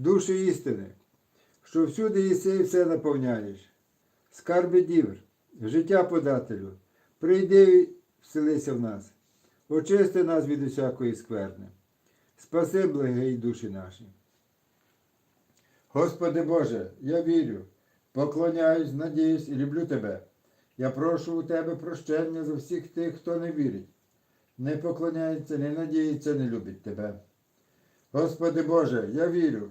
душі істини, що всюди єси і все наповняєш, скарби дівр, життя подателю, прийди вселися в нас, очисти нас від усякої скверни, спаси благий душі наші. Господи Боже, я вірю, поклоняюсь, надіюсь і люблю Тебе. Я прошу у Тебе прощення за всіх тих, хто не вірить, не поклоняється, не надіється, не любить Тебе. Господи Боже, я вірю,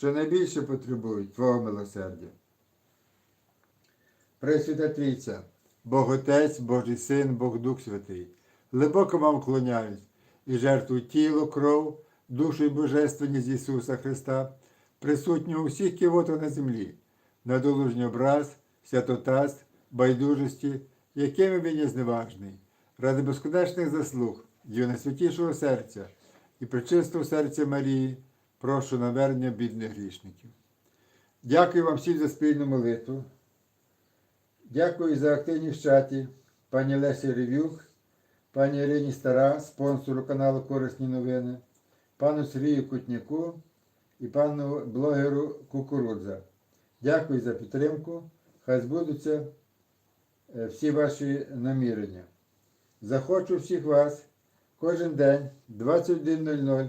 що найбільше потребують Твого милосердя. Пресвята Трійця, Бог Отець, Божий Син, Бог Дух Святий, глибоко вам вклоняюсь і жертвую тіло, кров, душу і божественність Ісуса Христа, присутнього у всіх кивотах на землі, на долужній образ, святотаз, байдужості, якими він є зневажний, ради безконечних заслуг, Його найсвятішого серця і причистого серця Марії, прошу навернення бідних грішників. Дякую вам всім за спільну молитву. Дякую за активність в чаті пані Лесі Ревюк, пані Ірині Стара, спонсору каналу Корисні новини, пану Сергію Кутняку і пану блогеру Кукурудза. Дякую за підтримку. Хай збудуться е, всі ваші намірення. Захочу всіх вас кожен день 21.00